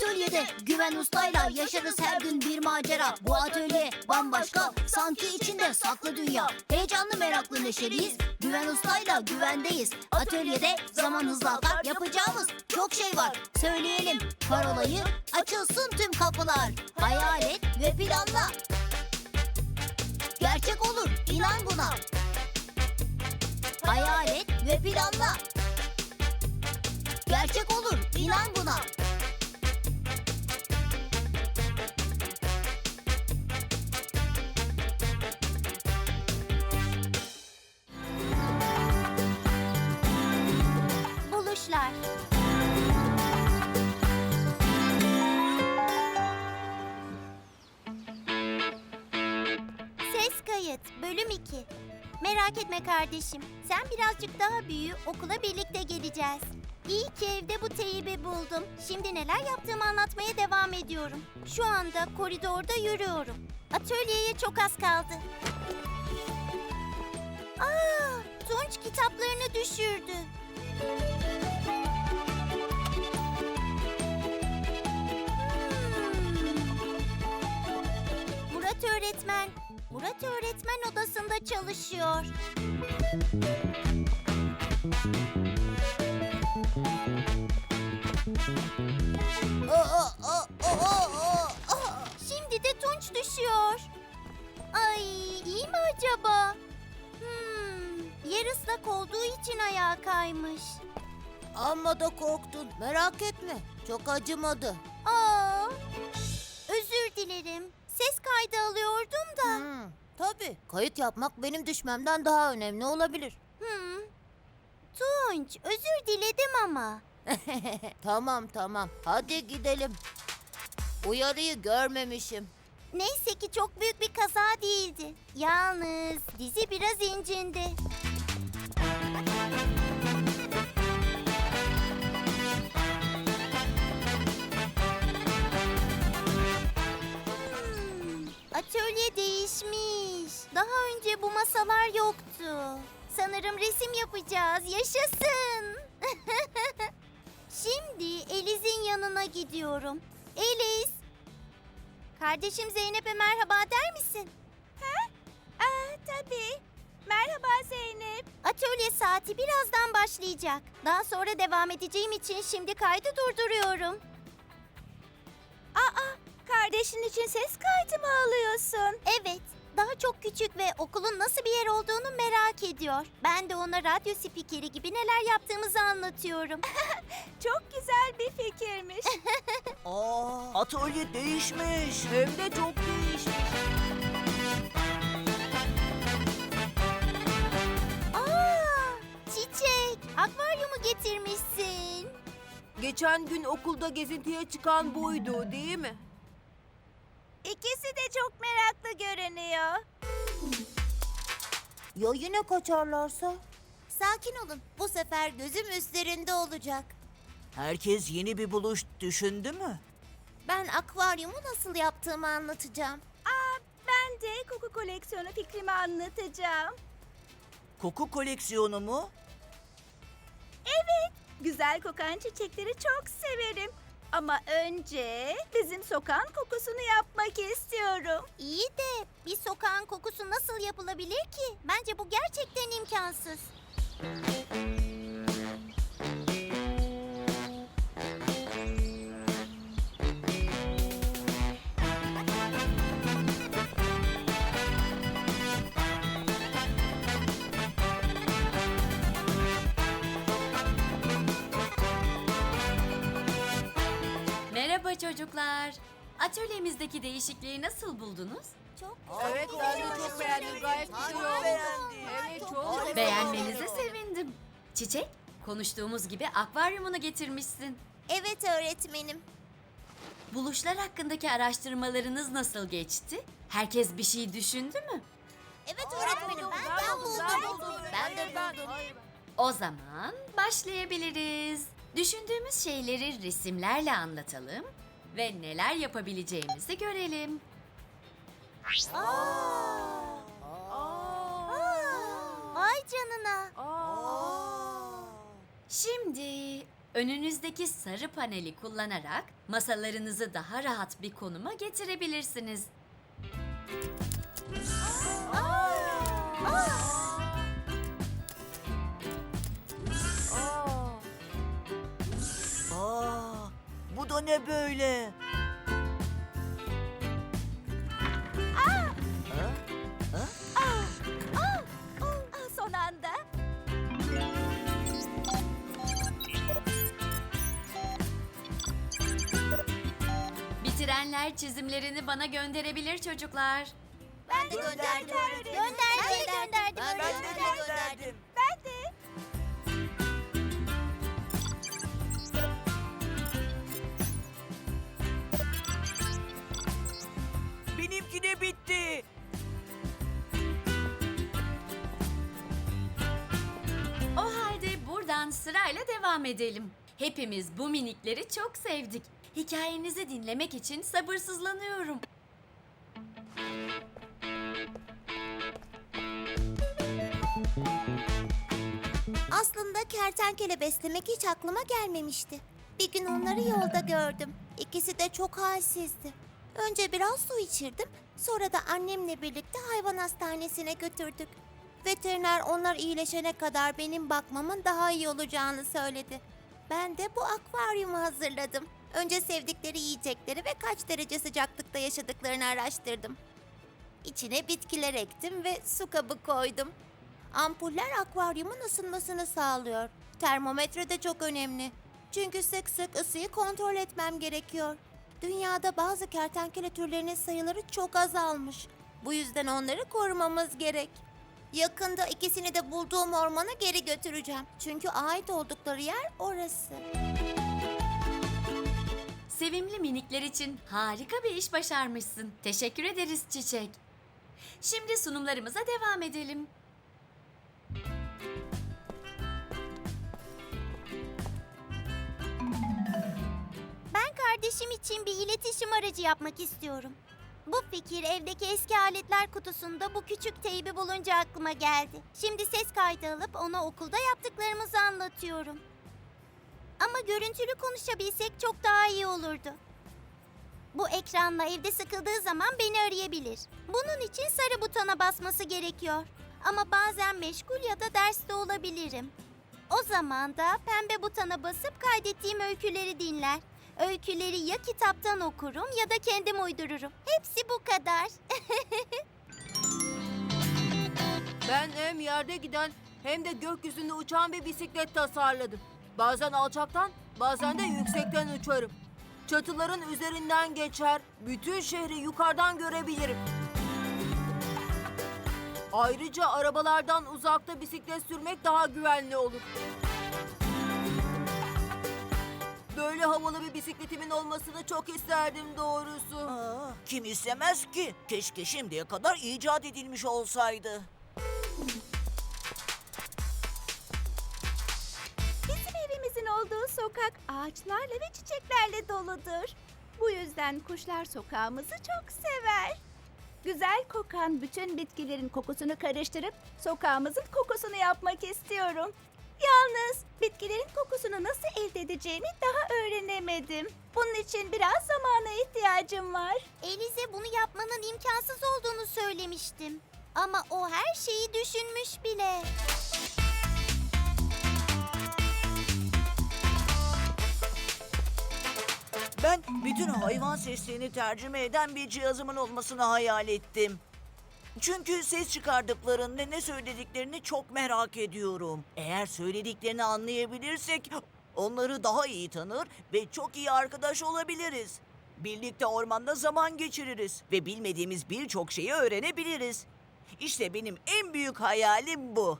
Atölyede Güven Usta'yla yaşarız her gün bir macera. Bu atölye bambaşka, sanki içinde saklı dünya. Heyecanlı meraklı neşeliyiz. Güven Usta'yla güvendeyiz. Atölyede zaman hızla akar. Yapacağımız çok şey var. Söyleyelim parolayı, açılsın tüm kapılar. Hayal et ve planla. Gerçek olur, inan buna. Hayal et ve planla. Gerçek olur, inan buna. Merak etme kardeşim. Sen birazcık daha büyü, okula birlikte geleceğiz. İyi ki evde bu teybi buldum. Şimdi neler yaptığımı anlatmaya devam ediyorum. Şu anda koridorda yürüyorum. Atölyeye çok az kaldı. Aa, Tunç kitaplarını düşürdü. Murat öğretmen, Murat öğretmen odasında çalışıyor. Şimdi de Tunç düşüyor. Ay, iyi mi acaba? Hmm, yer ıslak olduğu için ayağa kaymış. Amma da korktun. Merak etme. Çok acımadı. Aa, özür dilerim. Ses kaydı alıyordum tabii. Kayıt yapmak benim düşmemden daha önemli olabilir. Hmm. Tunç, özür diledim ama. tamam tamam. Hadi gidelim. Uyarıyı görmemişim. Neyse ki çok büyük bir kaza değildi. Yalnız dizi biraz incindi. Hmm, Atölye değişmiş. Daha önce bu masalar yoktu. Sanırım resim yapacağız. Yaşasın. Şimdi Eliz'in yanına gidiyorum. Eliz, Kardeşim Zeynep'e merhaba der misin? Ha? Aa, tabii. Merhaba Zeynep. Atölye saati birazdan başlayacak. Daha sonra devam edeceğim için şimdi kaydı durduruyorum. Aa, kardeşin için ses kaydı mı alıyorsun? Evet. Daha çok küçük ve okulun nasıl bir yer olduğunu merak ediyor. Ben de ona radyo spikeri gibi neler yaptığımızı anlatıyorum. çok güzel bir fikirmiş. Aa, atölye değişmiş. Hem de çok değişmiş. Aa, çiçek, akvaryumu getirmişsin. Geçen gün okulda gezintiye çıkan buydu değil mi? Meraklı görünüyor. Ya yine kaçarlarsa? Sakin olun. Bu sefer gözüm üstlerinde olacak. Herkes yeni bir buluş düşündü mü? Ben akvaryumu nasıl yaptığımı anlatacağım. Aa, ben de koku koleksiyonu fikrimi anlatacağım. Koku koleksiyonu mu? Güzel kokan çiçekleri çok severim. Ama önce bizim sokağın kokusunu yapmak istiyorum. İyi de bir sokağın kokusu nasıl yapılabilir ki? Bence bu gerçekten imkansız. Çocuklar. Atölyemizdeki değişikliği nasıl buldunuz? Çok Evet ben de çok beğendim. Gayet güzel oldu. Evet çok Beğenmenize sevindim. Çiçek, konuştuğumuz gibi akvaryumunu getirmişsin. Evet öğretmenim. Buluşlar hakkındaki araştırmalarınız nasıl geçti? Herkes bir şey düşündü mü? Evet öğretmenim. Ben, ben buldum. Ben de buldum. O zaman başlayabiliriz. Düşündüğümüz şeyleri resimlerle anlatalım ve neler yapabileceğimizi görelim. Vay canına. Şimdi Önünüzdeki sarı paneli kullanarak masalarınızı daha rahat bir konuma getirebilirsiniz. Aa, da ne böyle? Son anda. Bitirenler çizimlerini bana gönderebilir çocuklar. Ben de gönderdim. Gönderdim. Ben de gönderdim. Ben de Ben de gönderdim. Ben de. Sırayla devam edelim. Hepimiz bu minikleri çok sevdik. Hikayenizi dinlemek için sabırsızlanıyorum. Aslında kertenkele beslemek hiç aklıma gelmemişti. Bir gün onları yolda gördüm. İkisi de çok halsizdi. Önce biraz su içirdim, sonra da annemle birlikte hayvan hastanesine götürdük. Veteriner onlar iyileşene kadar benim bakmamın daha iyi olacağını söyledi. Ben de bu akvaryumu hazırladım. Önce sevdikleri yiyecekleri ve kaç derece sıcaklıkta yaşadıklarını araştırdım. İçine bitkiler ektim ve su kabı koydum. Ampuller akvaryumun ısınmasını sağlıyor. Termometre de çok önemli. Çünkü sık sık ısıyı kontrol etmem gerekiyor. Dünyada bazı kertenkele türlerinin sayıları çok azalmış. Bu yüzden onları korumamız gerek. Yakında ikisini de bulduğum ormana geri götüreceğim. Çünkü ait oldukları yer orası. Sevimli minikler için harika bir iş başarmışsın. Teşekkür ederiz Çiçek. Şimdi sunumlarımıza devam edelim. Ben kardeşim için bir iletişim aracı yapmak istiyorum. Bu fikir evdeki eski aletler kutusunda bu küçük teybi bulunca aklıma geldi. Şimdi ses kaydı alıp ona okulda yaptıklarımızı anlatıyorum. Ama görüntülü konuşabilsek çok daha iyi olurdu. Bu ekranla evde sıkıldığı zaman beni arayabilir. Bunun için sarı butona basması gerekiyor. Ama bazen meşgul ya da derste olabilirim. O zaman da pembe butona basıp kaydettiğim öyküleri dinler. Öyküleri ya kitaptan okurum ya da kendim uydururum. Hepsi bu kadar. Ben hem yerde giden hem de gökyüzünde uçan bir bisiklet tasarladım. Bazen alçaktan, bazen de yüksekten uçarım. Çatıların üzerinden geçer, bütün şehri yukarıdan görebilirim. Ayrıca arabalardan uzakta bisiklet sürmek daha güvenli olur. Böyle havalı bir bisikletimin olmasını çok isterdim doğrusu. Aa, kim istemez ki? Keşke şimdiye kadar icat edilmiş olsaydı. Bizim evimizin olduğu sokak ağaçlarla ve çiçeklerle doludur. Bu yüzden kuşlar sokağımızı çok sever. Güzel kokan bütün bitkilerin kokusunu karıştırıp sokağımızın kokusunu yapmak istiyorum. Yalnız bitkilerin kokusunu nasıl elde edeceğimi daha öğrenemedim. Bunun için biraz zamana ihtiyacım var. Elize bunu yapmanın imkansız olduğunu söylemiştim. Ama o her şeyi düşünmüş bile. Ben bütün hayvan seslerini tercüme eden bir cihazımın olmasını hayal ettim. Çünkü ses çıkardıklarında ne söylediklerini çok merak ediyorum. Eğer söylediklerini anlayabilirsek onları daha iyi tanır ve çok iyi arkadaş olabiliriz. Birlikte ormanda zaman geçiririz ve bilmediğimiz birçok şeyi öğrenebiliriz. İşte benim en büyük hayalim bu.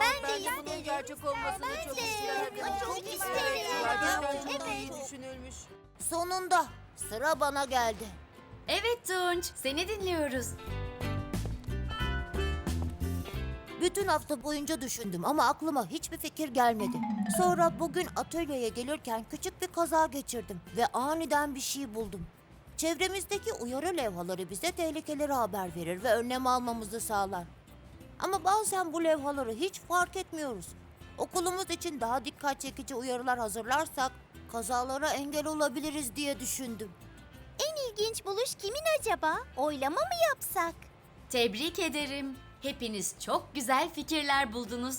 Ben de isterim. bunun gerçek olmasını Ben çok de. isterdim. Ay, çok isterim. Gerçekten çok Evet. iyi düşünülmüş. Sonunda sıra bana geldi. Evet Tunç, seni dinliyoruz. Bütün hafta boyunca düşündüm ama aklıma hiçbir fikir gelmedi. Sonra bugün atölyeye gelirken küçük bir kaza geçirdim ve aniden bir şey buldum. Çevremizdeki uyarı levhaları bize tehlikeleri haber verir ve önlem almamızı sağlar. Ama bazen bu levhaları hiç fark etmiyoruz. Okulumuz için daha dikkat çekici uyarılar hazırlarsak kazalara engel olabiliriz diye düşündüm. En ilginç buluş kimin acaba? Oylama mı yapsak? Tebrik ederim. Hepiniz çok güzel fikirler buldunuz.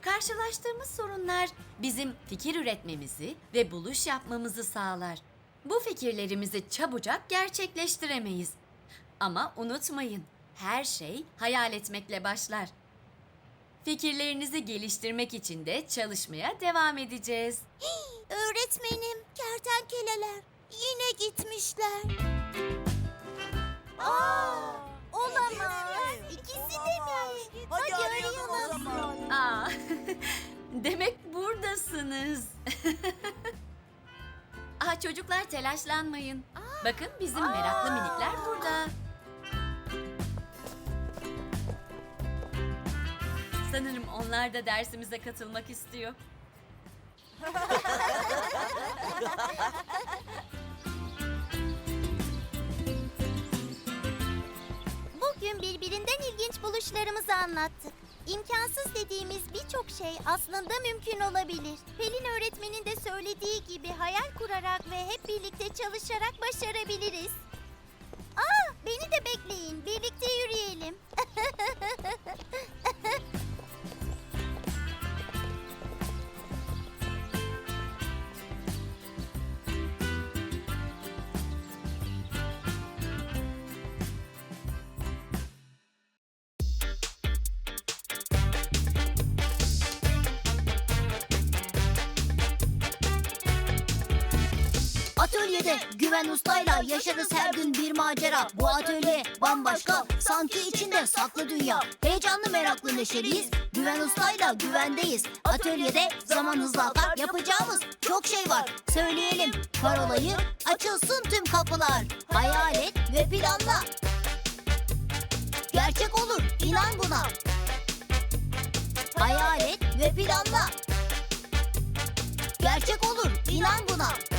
Karşılaştığımız sorunlar bizim fikir üretmemizi ve buluş yapmamızı sağlar. Bu fikirlerimizi çabucak gerçekleştiremeyiz. Ama unutmayın, her şey hayal etmekle başlar. Fikirlerinizi geliştirmek için de çalışmaya devam edeceğiz. Öğretmenim, kertenkeleler yine gitmişler. Aa, olamaz. İkisi de mi? Hadi Hadi arayalım o zaman. Aa, demek buradasınız. Aa, çocuklar telaşlanmayın. Bakın bizim meraklı minikler burada. Sanırım onlar da dersimize katılmak istiyor. Bugün birbirinden ilginç buluşlarımızı anlattık. İmkansız dediğimiz birçok şey aslında mümkün olabilir. Pelin öğretmenin de söylediği gibi hayal kurarak ve hep birlikte çalışarak başarabiliriz. Aa, beni de bekleyin. Birlikte yürüyelim. Atölyede Güven Usta'yla yaşarız her gün bir macera. Bu atölye bambaşka, sanki içinde saklı dünya. Heyecanlı, meraklı, neşeliyiz. Güven Usta'yla güvendeyiz. Atölyede zaman hızla akar. Yapacağımız çok şey var. Söyleyelim parolayı, açılsın tüm kapılar. Hayal et ve planla. Gerçek olur, inan buna. Hayal et ve planla. Gerçek olur, inan buna.